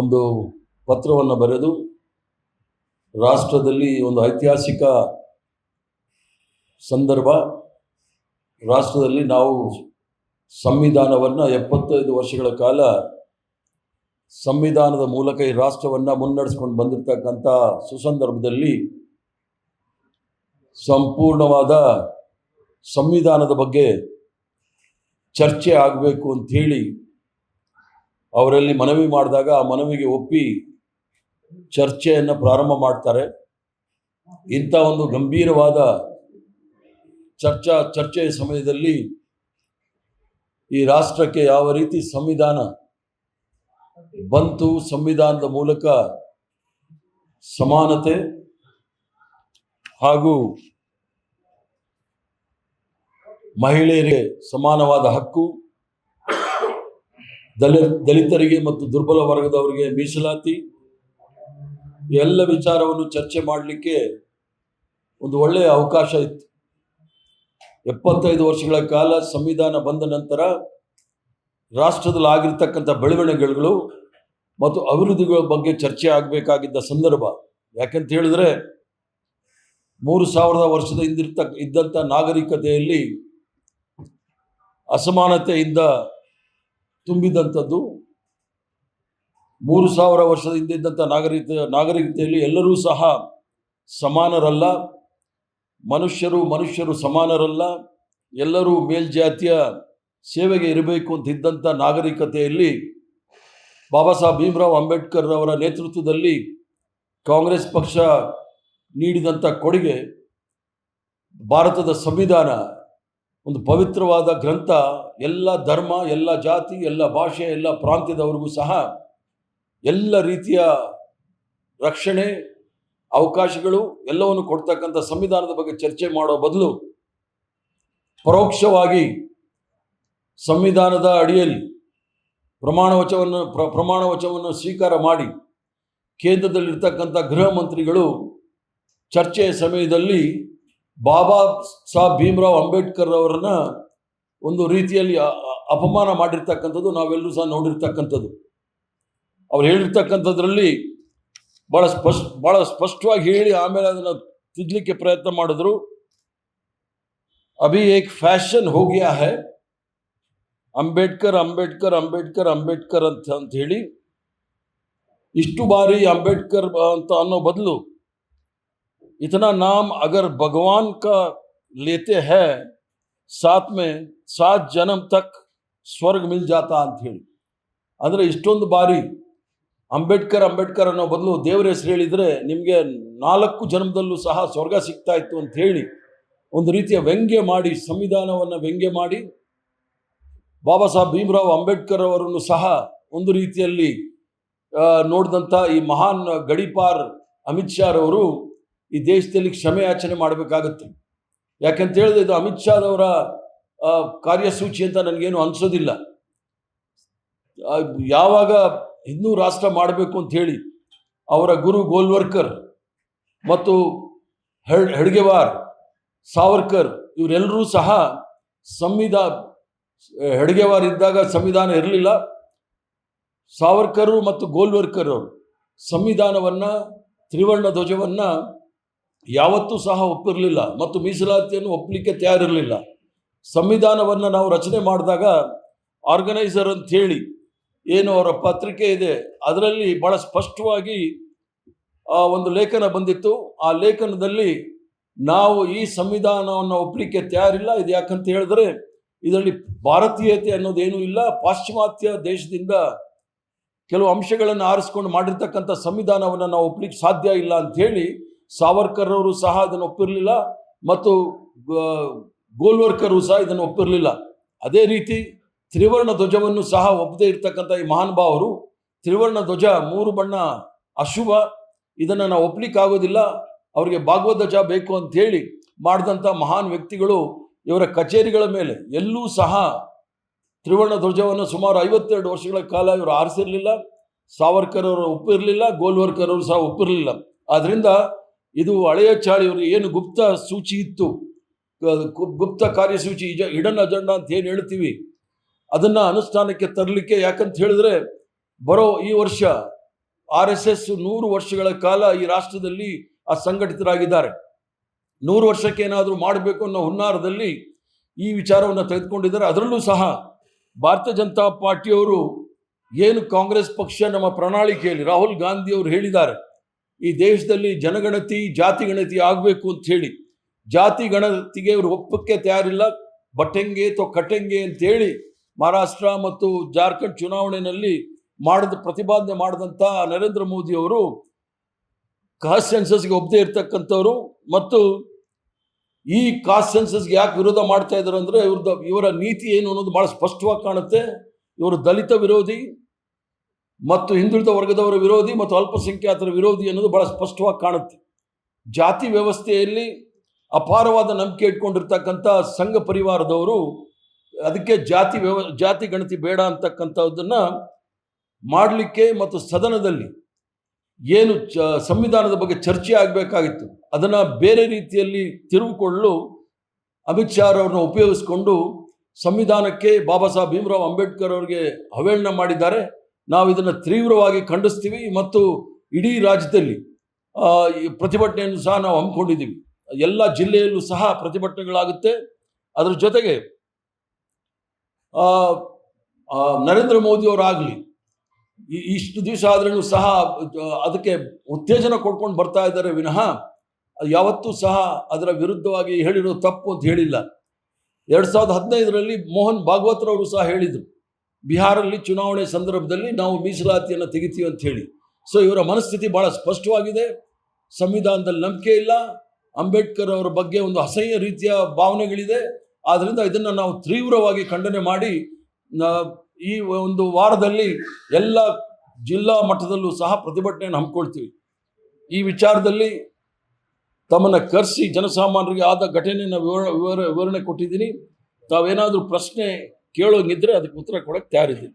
ಒಂದು ಪತ್ರವನ್ನು ಬರೆದು ರಾಷ್ಟ್ರದಲ್ಲಿ ಒಂದು ಐತಿಹಾಸಿಕ ಸಂದರ್ಭ, ರಾಷ್ಟ್ರದಲ್ಲಿ ನಾವು ಸಂವಿಧಾನವನ್ನು ಎಪ್ಪತ್ತೈದು ವರ್ಷಗಳ ಕಾಲ ಸಂವಿಧಾನದ ಮೂಲಕ ಈ ರಾಷ್ಟ್ರವನ್ನು ಮುನ್ನಡೆಸ್ಕೊಂಡು ಬಂದಿರತಕ್ಕಂಥ ಸುಸಂದರ್ಭದಲ್ಲಿ ಸಂಪೂರ್ಣವಾದ ಸಂವಿಧಾನದ ಬಗ್ಗೆ ಚರ್ಚೆ ಆಗಬೇಕು ಅಂಥೇಳಿ ಅವರಲ್ಲಿ ಮನವಿ ಮಾಡಿದಾಗ ಆ ಮನವಿಗೆ ಒಪ್ಪಿ ಚರ್ಚೆಯನ್ನು ಪ್ರಾರಂಭ ಮಾಡ್ತಾರೆ. ಇಂಥ ಒಂದು ಗಂಭೀರವಾದ ಚರ್ಚಾ, ಚರ್ಚೆಯ ಸಮಯದಲ್ಲಿ ಈ ರಾಷ್ಟ್ರಕ್ಕೆ ಯಾವ ರೀತಿ ಸಂವಿಧಾನ ಬಂತು, ಸಂವಿಧಾನದ ಮೂಲಕ ಸಮಾನತೆ ಹಾಗೂ ಮಹಿಳೆಯರಿಗೆ ಸಮಾನವಾದ ಹಕ್ಕು ದಲಿ ದಲಿತರಿಗೆ ಮತ್ತು ದುರ್ಬಲ ವರ್ಗದವರಿಗೆ ಮೀಸಲಾತಿ. ಎಲ್ಲ ವಿಚಾರವನ್ನು ಚರ್ಚೆ ಮಾಡಲಿಕ್ಕೆ ಒಂದು ಒಳ್ಳೆಯ ಅವಕಾಶ ಇತ್ತು. ಎಪ್ಪತ್ತೈದು ವರ್ಷಗಳ ಕಾಲ ಸಂವಿಧಾನ ಬಂದ ನಂತರ ರಾಷ್ಟ್ರದಲ್ಲಿ ಆಗಿರ್ತಕ್ಕಂಥ ಬೆಳವಣಿಗೆಗಳು ಮತ್ತು ಅಭಿವೃದ್ಧಿಗಳ ಬಗ್ಗೆ ಚರ್ಚೆ ಆಗಬೇಕಾಗಿದ್ದ ಸಂದರ್ಭ. ಯಾಕಂತ ಹೇಳಿದ್ರೆ ಮೂರು ಸಾವಿರದ ವರ್ಷದ ಹಿಂದಿರ್ತಕ್ಕ, ಇದ್ದಂಥ ನಾಗರಿಕತೆಯಲ್ಲಿ ಅಸಮಾನತೆಯಿಂದ ತುಂಬಿದಂಥದ್ದು, ಮೂರು ಸಾವಿರ ವರ್ಷದ ಹಿಂದೆ ಇದ್ದಂಥ ನಾಗರಿಕ, ನಾಗರಿಕತೆಯಲ್ಲಿ ಎಲ್ಲರೂ ಸಹ ಸಮಾನರಲ್ಲ, ಮನುಷ್ಯರು ಮನುಷ್ಯರು ಸಮಾನರಲ್ಲ, ಎಲ್ಲರೂ ಮೇಲ್ಜಾತಿಯ ಸೇವೆಗೆ ಇರಬೇಕು ಅಂತ ಇದ್ದಂಥ ನಾಗರಿಕತೆಯಲ್ಲಿ ಬಾಬಾ ಸಾಹೇಬ್ ಭೀಮರಾವ್ ಅಂಬೇಡ್ಕರ್ ಅವರ ನೇತೃತ್ವದಲ್ಲಿ ಕಾಂಗ್ರೆಸ್ ಪಕ್ಷ ನೀಡಿದಂಥ ಕೊಡುಗೆ, ಭಾರತದ ಸಂವಿಧಾನ ಒಂದು ಪವಿತ್ರವಾದ ಗ್ರಂಥ, ಎಲ್ಲ ಧರ್ಮ, ಎಲ್ಲ ಜಾತಿ, ಎಲ್ಲ ಭಾಷೆ, ಎಲ್ಲ ಪ್ರಾಂತ್ಯದವರಿಗೂ ಸಹ ಎಲ್ಲ ರೀತಿಯ ರಕ್ಷಣೆ, ಅವಕಾಶಗಳು, ಎಲ್ಲವನ್ನು ಕೊಡ್ತಕ್ಕಂಥ ಸಂವಿಧಾನದ ಬಗ್ಗೆ ಚರ್ಚೆ ಮಾಡೋ ಬದಲು ಪರೋಕ್ಷವಾಗಿ ಸಂವಿಧಾನದ ಅಡಿಯಲ್ಲಿ ಪ್ರಮಾಣ ವಚವನ್ನು ಪ್ರ ಪ್ರಮಾಣ ವಚವನ್ನು ಸ್ವೀಕಾರ ಮಾಡಿ ಕೇಂದ್ರದಲ್ಲಿರ್ತಕ್ಕಂಥ ಗೃಹ ಮಂತ್ರಿಗಳು ಚರ್ಚೆಯ ಸಮಯದಲ್ಲಿ ಬಾಬಾ ಸಾಹೇಬ್ ಭೀಮರಾವ್ ಅಂಬೇಡ್ಕರ್ ಅವರನ್ನ ಒಂದು ರೀತಿಯಲ್ಲಿ ಅಪಮಾನ ಮಾಡಿರ್ತಕ್ಕಂಥದ್ದು ನಾವೆಲ್ಲರೂ ಸಹ ನೋಡಿರ್ತಕ್ಕಂಥದ್ದು. ಅವ್ರು ಹೇಳಿರ್ತಕ್ಕಂಥದ್ರಲ್ಲಿ ಭಾಳ ಸ್ಪಷ್ಟ ಭಾಳ ಸ್ಪಷ್ಟವಾಗಿ ಹೇಳಿ ಆಮೇಲೆ ಅದನ್ನು ತಿದ್ದಲಿಕ್ಕೆ ಪ್ರಯತ್ನ ಮಾಡಿದ್ರು. ಅಭಿ ಏಕ್ ಫ್ಯಾಷನ್ ಹೋಗ್ಯಾ ಹೈ, ಅಂಬೇಡ್ಕರ್ ಅಂಬೇಡ್ಕರ್ ಅಂಬೇಡ್ಕರ್ ಅಂಬೇಡ್ಕರ್ ಅಂತ ಅಂತ ಹೇಳಿ ಇಷ್ಟು ಬಾರಿ ಅಂಬೇಡ್ಕರ್ ಅಂತ ಅನ್ನೋ ಬದಲು इतना नाम अगर भगवान का लेते हैं साथ में सात जन्म तक ಸ್ವರ್ಗ ಮಿಲ್ ಜಾತ ಅಂತ ಹೇಳಿ ಅಂದರೆ ಇಷ್ಟೊಂದು ಬಾರಿ ಅಂಬೇಡ್ಕರ್ ಅಂಬೇಡ್ಕರ್ ಅನ್ನೋ ಬದಲು ದೇವರ ಹೆಸರು ಹೇಳಿದರೆ ನಿಮಗೆ ನಾಲ್ಕು ಜನ್ಮದಲ್ಲೂ ಸಹ ಸ್ವರ್ಗ ಸಿಗ್ತಾ ಇತ್ತು ಅಂತ ಹೇಳಿ ಒಂದು ರೀತಿಯ ವ್ಯಂಗ್ಯ ಮಾಡಿ ಸಂವಿಧಾನವನ್ನು ವ್ಯಂಗ್ಯ ಮಾಡಿ ಬಾಬಾ ಸಾಹೇಬ್ ಭೀಮರಾವ್ ಅಂಬೇಡ್ಕರ್ ಅವರನ್ನು ಸಹ ಒಂದು ರೀತಿಯಲ್ಲಿ ಆ, ನೋಡಿದಂಥ ಈ ಮಹಾನ್ ಗಡಿಪಾರ್ ಅಮಿತ್ ಶಾ ರವರು ಈ ದೇಶದಲ್ಲಿ ಕ್ಷಮೆ ಯಾಚನೆ ಮಾಡಬೇಕಾಗುತ್ತೆ. ಯಾಕೆಂತ ಹೇಳಿದ್ರೆ ಇದು ಅಮಿತ್ ಶಾದವರ ಕಾರ್ಯಸೂಚಿ ಅಂತ ನನಗೇನು ಅನಿಸೋದಿಲ್ಲ. ಯಾವಾಗ ಹಿಂದೂ ರಾಷ್ಟ್ರ ಮಾಡಬೇಕು ಅಂತ ಹೇಳಿ ಅವರ ಗುರು ಗೋಲ್ವರ್ಕರ್ ಮತ್ತು ಹೆಡ್, ಹೆಡ್ಗೆವಾರ್ ಸಾವರ್ಕರ್ ಇವರೆಲ್ಲರೂ ಸಹ ಸಂವಿಧಾ, ಹೆಡ್ಗೆವಾರ್ ಇದ್ದಾಗ ಸಂವಿಧಾನ ಇರಲಿಲ್ಲ. ಸಾವರ್ಕರು ಮತ್ತು ಗೋಲ್ವರ್ಕರ್ ಅವರು ಸಂವಿಧಾನವನ್ನು, ತ್ರಿವರ್ಣ ಧ್ವಜವನ್ನು ಯಾವತ್ತೂ ಸಹ ಒಪ್ಪಿರಲಿಲ್ಲ ಮತ್ತು ಮೀಸಲಾತಿಯನ್ನು ಒಪ್ಪಲಿಕ್ಕೆ ತಯಾರಿರಲಿಲ್ಲ. ಸಂವಿಧಾನವನ್ನು ನಾವು ರಚನೆ ಮಾಡಿದಾಗ ಆರ್ಗನೈಸರ್ ಅಂತ ಹೇಳಿ ಏನು ಅವರ ಪತ್ರಿಕೆ ಇದೆ, ಅದರಲ್ಲಿ ಭಾಳ ಸ್ಪಷ್ಟವಾಗಿ ಒಂದು ಲೇಖನ ಬಂದಿತ್ತು. ಆ ಲೇಖನದಲ್ಲಿ ನಾವು ಈ ಸಂವಿಧಾನವನ್ನು ಒಪ್ಪಲಿಕ್ಕೆ ತಯಾರಿಲ್ಲ. ಇದು ಯಾಕಂತ ಹೇಳಿದ್ರೆ, ಇದರಲ್ಲಿ ಭಾರತೀಯತೆ ಅನ್ನೋದೇನೂ ಇಲ್ಲ. ಪಾಶ್ಚಿಮಾತ್ಯ ದೇಶದಿಂದ ಕೆಲವು ಅಂಶಗಳನ್ನು ಆರಿಸ್ಕೊಂಡು ಮಾಡಿರ್ತಕ್ಕಂಥ ಸಂವಿಧಾನವನ್ನು ನಾವು ಒಪ್ಪಲಿಕ್ಕೆ ಸಾಧ್ಯ ಇಲ್ಲ ಅಂಥೇಳಿ ಸಾವರ್ಕರ್ ಅವರು ಸಹ ಇದನ್ನು ಒಪ್ಪಿರಲಿಲ್ಲ ಮತ್ತು ಗೋಲ್ವರ್ಕರು ಸಹ ಇದನ್ನು ಒಪ್ಪಿರಲಿಲ್ಲ. ಅದೇ ರೀತಿ ತ್ರಿವರ್ಣ ಧ್ವಜವನ್ನು ಸಹ ಒಪ್ಪದೇ ಇರ್ತಕ್ಕಂಥ ಈ ಮಹಾನುಭಾವರು ತ್ರಿವರ್ಣ ಧ್ವಜ ಮೂರು ಬಣ್ಣ ಅಶುಭ, ಇದನ್ನು ನಾವು ಒಪ್ಪಲಿಕ್ಕಾಗೋದಿಲ್ಲ ಅವರಿಗೆ ಭಾಗವತ ಧ್ವಜ ಬೇಕು ಅಂತ ಹೇಳಿ ಮಾಡಿದಂಥ ಮಹಾನ್ ವ್ಯಕ್ತಿಗಳು ಇವರ ಕಚೇರಿಗಳ ಮೇಲೆ ಎಲ್ಲೂ ಸಹ ತ್ರಿವರ್ಣ ಧ್ವಜವನ್ನು ಸುಮಾರು ಐವತ್ತೆರಡು ವರ್ಷಗಳ ಕಾಲ ಇವರು ಆರಿಸಿರಲಿಲ್ಲ. ಸಾವರ್ಕರ್ ಅವರು ಒಪ್ಪಿರಲಿಲ್ಲ ಗೋಲ್ವರ್ಕರ್ ಅವರು ಸಹ ಒಪ್ಪಿರಲಿಲ್ಲ. ಆದ್ರಿಂದ ಇದು ಹಳೆಯ ಚಾಳಿಯವರು ಏನು ಗುಪ್ತ ಸೂಚಿ ಇತ್ತು? ಗುಪ್ತ ಕಾರ್ಯಸೂಚಿ ಇಜ ಇಡನ್ ಅಜೆಂಡಾ ಅಂತ ಏನು ಹೇಳ್ತೀವಿ? ಅದನ್ನ ಅನುಷ್ಠಾನಕ್ಕೆ ತರಲಿಕ್ಕೆ ಯಾಕಂತ ಹೇಳಿದ್ರೆ, ಬರೋ ಈ ವರ್ಷ ಆರ್ ಎಸ್ ಎಸ್ ನೂರು ವರ್ಷಗಳ ಕಾಲ ಈ ರಾಷ್ಟ್ರದಲ್ಲಿ ಅಸಂಘಟಿತರಾಗಿದ್ದಾರೆ. ನೂರು ವರ್ಷಕ್ಕೆ ಏನಾದರೂ ಮಾಡಬೇಕು ಅನ್ನೋ ಹುನ್ನಾರದಲ್ಲಿ ಈ ವಿಚಾರವನ್ನು ತೆಗೆದುಕೊಂಡಿದ್ದಾರೆ. ಅದರಲ್ಲೂ ಸಹ ಭಾರತೀಯ ಜನತಾ ಪಾರ್ಟಿಯವರು ಏನು ಕಾಂಗ್ರೆಸ್ ಪಕ್ಷ ನಮ್ಮ ಪ್ರಣಾಳಿಕೆಯಲ್ಲಿ ರಾಹುಲ್ ಗಾಂಧಿ ಅವರು ಹೇಳಿದ್ದಾರೆ ಈ ದೇಶದಲ್ಲಿ ಜನಗಣತಿ ಜಾತಿ ಗಣತಿ ಆಗಬೇಕು ಅಂತ ಹೇಳಿ ಜಾತಿ ಗಣತಿಗೆ ಇವರು ಒಪ್ಪಕ್ಕೆ ತಯಾರಿಲ್ಲ. ಬಟ್ಟೆಂಗೆ ಅಥವಾ ಕಟ್ಟೆಂಗೆ ಅಂತೇಳಿ ಮಹಾರಾಷ್ಟ್ರ ಮತ್ತು ಜಾರ್ಖಂಡ್ ಚುನಾವಣೆಯಲ್ಲಿ ಮಾಡಿದ ಪ್ರತಿಪಾದನೆ ಮಾಡಿದಂಥ ನರೇಂದ್ರ ಮೋದಿ ಅವರು ಕಾಸ್ಟ್ ಸೆನ್ಸಸ್ಗೆ ಒಪ್ಪದೇ ಇರ್ತಕ್ಕಂಥವ್ರು ಮತ್ತು ಈ ಕಾಸ್ಟ್ ಸೆನ್ಸಸ್ಗೆ ಯಾಕೆ ವಿರೋಧ ಮಾಡ್ತಾ ಇದ್ದಾರೆ ಅಂದರೆ ಇವ್ರದ್ದು ಇವರ ನೀತಿ ಏನು ಅನ್ನೋದು ಭಾಳ ಸ್ಪಷ್ಟವಾಗಿ ಕಾಣುತ್ತೆ. ಇವರು ದಲಿತ ವಿರೋಧಿ ಮತ್ತು ಹಿಂದುಳಿದ ವರ್ಗದವರ ವಿರೋಧಿ ಮತ್ತು ಅಲ್ಪಸಂಖ್ಯಾತರ ವಿರೋಧಿ ಅನ್ನೋದು ಬಹಳ ಸ್ಪಷ್ಟವಾಗಿ ಕಾಣುತ್ತೆ. ಜಾತಿ ವ್ಯವಸ್ಥೆಯಲ್ಲಿ ಅಪಾರವಾದ ನಂಬಿಕೆ ಇಟ್ಕೊಂಡಿರ್ತಕ್ಕಂಥ ಸಂಘ ಪರಿವಾರದವರು ಅದಕ್ಕೆ ಜಾತಿ ವ್ಯವ, ಜಾತಿ ಗಣತಿ ಬೇಡ ಅಂತಕ್ಕಂಥದ್ದನ್ನು ಮಾಡಲಿಕ್ಕೆ ಮತ್ತು ಸದನದಲ್ಲಿ ಏನು ಚ, ಸಂವಿಧಾನದ ಬಗ್ಗೆ ಚರ್ಚೆ ಆಗಬೇಕಾಗಿತ್ತು. ಅದನ್ನು ಬೇರೆ ರೀತಿಯಲ್ಲಿ ತಿರುವುಕೊಳ್ಳಲು ಅಮಿತ್ ಶಾ ಅವರನ್ನು ಉಪಯೋಗಿಸಿಕೊಂಡು ಸಂವಿಧಾನಕ್ಕೆ ಬಾಬಾ ಸಾಹೇಬ್ ಭೀಮರಾವ್ ಅಂಬೇಡ್ಕರ್ ಅವರಿಗೆ ಅವೇಳನ ಮಾಡಿದ್ದಾರೆ. ನಾವು ಇದನ್ನು ತೀವ್ರವಾಗಿ ಖಂಡಿಸ್ತೀವಿ ಮತ್ತು ಇಡೀ ರಾಜ್ಯದಲ್ಲಿ ಪ್ರತಿಭಟನೆಯನ್ನು ಸಹ ನಾವು ಹಮ್ಮಿಕೊಂಡಿದ್ದೀವಿ. ಎಲ್ಲ ಜಿಲ್ಲೆಯಲ್ಲೂ ಸಹ ಪ್ರತಿಭಟನೆಗಳಾಗುತ್ತೆ. ಅದರ ಜೊತೆಗೆ ನರೇಂದ್ರ ಮೋದಿ ಅವರಾಗಲಿ ಇಷ್ಟು ದಿವಸ ಆದ್ರೂ ಸಹ ಅದಕ್ಕೆ ಉತ್ತೇಜನ ಕೊಡ್ಕೊಂಡು ಬರ್ತಾ ಇದ್ದಾರೆ ವಿನಃ, ಯಾವತ್ತೂ ಸಹ ಅದರ ವಿರುದ್ಧವಾಗಿ ಹೇಳಿರೋ ತಪ್ಪು ಅಂತ ಹೇಳಿಲ್ಲ. ಎರಡು ಸಾವಿರದ ಹದಿನೈದರಲ್ಲಿ ಮೋಹನ್ ಭಾಗವತ್ರವರು ಸಹ ಹೇಳಿದರು. ಬಿಹಾರಲ್ಲಿ ಚುನಾವಣೆ ಸಂದರ್ಭದಲ್ಲಿ ನಾವು ಮೀಸಲಾತಿಯನ್ನು ತೆಗಿತೀವಿ ಅಂತ ಹೇಳಿ. ಸೊ ಇವರ ಮನಸ್ಥಿತಿ ಬಹಳ ಸ್ಪಷ್ಟವಾಗಿದೆ. ಸಂವಿಧಾನದಲ್ಲಿ ನಂಬಿಕೆ ಇಲ್ಲ. ಅಂಬೇಡ್ಕರ್ ಅವರ ಬಗ್ಗೆ ಒಂದು ಅಸಹ್ಯ ರೀತಿಯ ಭಾವನೆಗಳಿದೆ. ಆದ್ದರಿಂದ ಇದನ್ನು ನಾವು ತೀವ್ರವಾಗಿ ಖಂಡನೆ ಮಾಡಿ ಈ ಒಂದು ವಾರದಲ್ಲಿ ಎಲ್ಲ ಜಿಲ್ಲಾ ಮಟ್ಟದಲ್ಲೂ ಸಹ ಪ್ರತಿಭಟನೆಯನ್ನು ಹಮ್ಮಿಕೊಳ್ತೀವಿ. ಈ ವಿಚಾರದಲ್ಲಿ ತಮ್ಮನ್ನು ಕರೆಸಿ ಜನಸಾಮಾನ್ಯರಿಗೆ ಆದ ಘಟನೆಯನ್ನು ವಿವರ ವಿವರ, ವಿವರಣೆ ಕೊಟ್ಟಿದ್ದೀನಿ. ತಾವೇನಾದರೂ ಪ್ರಶ್ನೆ ಕೇಳೋಂಗಿದ್ರೆ ಅದಕ್ಕೆ ಉತ್ತರ ಕೊಡಕ್ಕೆ ತಯಾರಿದ್ದೀನಿ